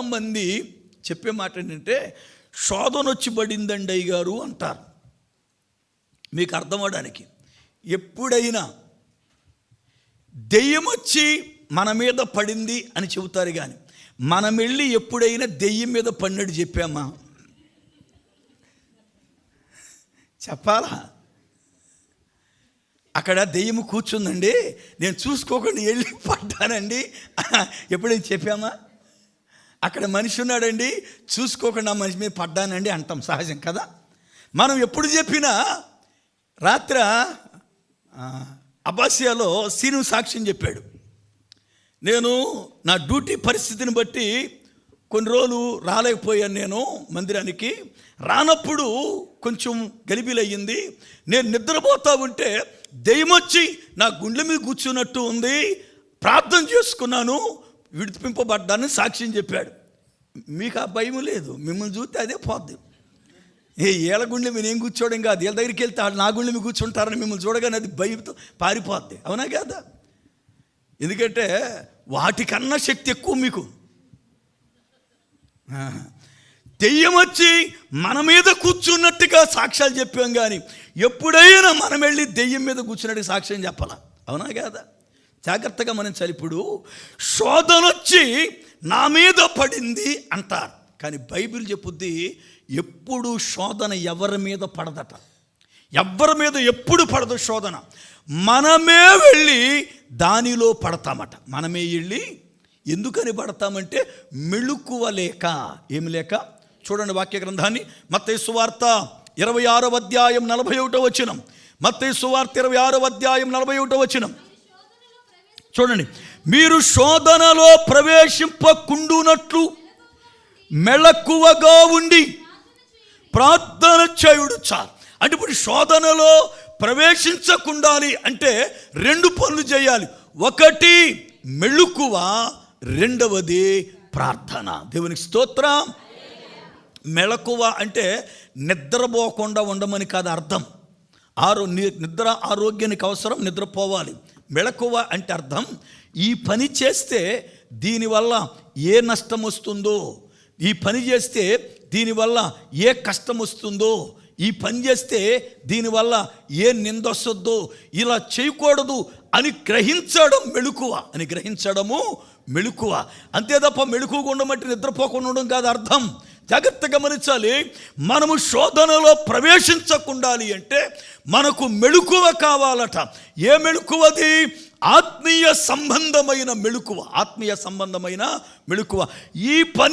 మంది చెప్పే మాట ఏంటంటే శోధన వచ్చి పడిందండి అయ్య గారు అంటారు. మీకు అర్థం అవడానికి ఎప్పుడైనా దెయ్యం వచ్చి మన మీద పడింది అని చెబుతారు కానీ మనం వెళ్ళి ఎప్పుడైనా దెయ్యం మీద పడినట్టు చెప్పామా? చెప్పాలా? అక్కడ దెయ్యం కూర్చుందండి నేను చూసుకోకుండా వెళ్ళి పడ్డానండి ఎప్పుడైనా చెప్పామా? అక్కడ మనిషి ఉన్నాడండి చూసుకోకుండా మనిషి మీద పడ్డానండి అంటాం సహజం కదా. మనం ఎప్పుడు చెప్పినా రాత్ర అబాసియాలో అబ్బాసియాలో సీను సాక్ష్యం చెప్పాడు. నేను నా డ్యూటీ పరిస్థితిని బట్టి కొన్ని రోజులు రాలేకపోయాను నేను మందిరానికి. రానప్పుడు కొంచెం గలిబిలయ్యింది. నేను నిద్రపోతా ఉంటే దెయ్యమొచ్చి నా గుండె మీద కూర్చున్నట్టు ఉంది. ప్రార్థన చేసుకున్నాను. విడిపింపబడ్డాన్ని సాక్ష్యం చెప్పాడు. మీకు ఆ భయం లేదు. మిమ్మల్ని చూస్తే అదే పోద్ది. ఏ ఏళ్ళ గుండె మీరు ఏం కూర్చోవడం కాదు వీళ్ళ దగ్గరికి వెళ్తే నా గుండె మీరు కూర్చుంటారని మిమ్మల్ని చూడగానే అది భయంతో పారిపోద్ది. అవునా కదా? ఎందుకంటే వాటికన్నా శక్తి ఎక్కువ మీకు. ఆ, వచ్చి మన మీద కూర్చున్నట్టుగా సాక్ష్యాలు చెప్పాం కానీ ఎప్పుడైనా మనం వెళ్ళి దెయ్యం మీద కూర్చున్నట్టు సాక్ష్యం చెప్పాలా? అవునా కాదా? జాగ్రత్తగా మనం ఇప్పుడు శోధన వచ్చి నా మీద పడింది అంటారు. కానీ బైబిల్ చెప్పుద్ది ఎప్పుడు శోధన ఎవరి మీద పడదట. ఎవరి మీద ఎప్పుడు పడదు శోధన. మనమే వెళ్ళి దానిలో పడతామట. మనమే వెళ్ళి ఎందుకని పడతామంటే మెళుకువ లేక ఏమి లేక చూడండి వాక్య గ్రంథాన్ని. మత్తయి సువార్త ఇరవై ఆరో అధ్యాయం నలభై ఒకటో వచ్చినం మత్తయి సువార్త ఇరవై ఆరో అధ్యాయం నలభై ఒకటో వచ్చినం చూడండి. మీరు శోధనలో ప్రవేశింపకుండునట్లు మెళకువగా ఉండి ప్రార్థన చేయుడు చాలు. అంటే ఇప్పుడు శోధనలో ప్రవేశించకుండాలి అంటే రెండు పనులు చేయాలి. ఒకటి మెళుకువ రెండవది ప్రార్థన. దేవునికి స్తోత్రం. మెళకువ అంటే నిద్రపోకుండా ఉండమని కాదు అర్థం. ఆరో నిద్ర ఆరోగ్యానికి అవసరం నిద్రపోవాలి. మెళకువ అంటే అర్థం ఈ పని చేస్తే దీనివల్ల ఏ నష్టం వస్తుందో. ఈ పని చేస్తే దీనివల్ల ఏ కష్టం వస్తుందో. ఈ పని చేస్తే దీనివల్ల ఏ నింద వస్తుందో. ఇలా చేయకూడదు అని గ్రహించడం మెళుకువ అని గ్రహించడము మెళుకువ. అంతే తప్ప మెళుకువగా ఉండమంటే నిద్రపోకుండా ఉండడం కాదు అర్థం. జాగ్రత్త గమనించాలి మనము శోధనలో ప్రవేశించకుండాలి అంటే మనకు మెళుకువ కావాలట. ఏ మెళుకువది ఆత్మీయ సంబంధమైన మెళుకువ. ఆత్మీయ సంబంధమైన మెళుకువ. ఈ పని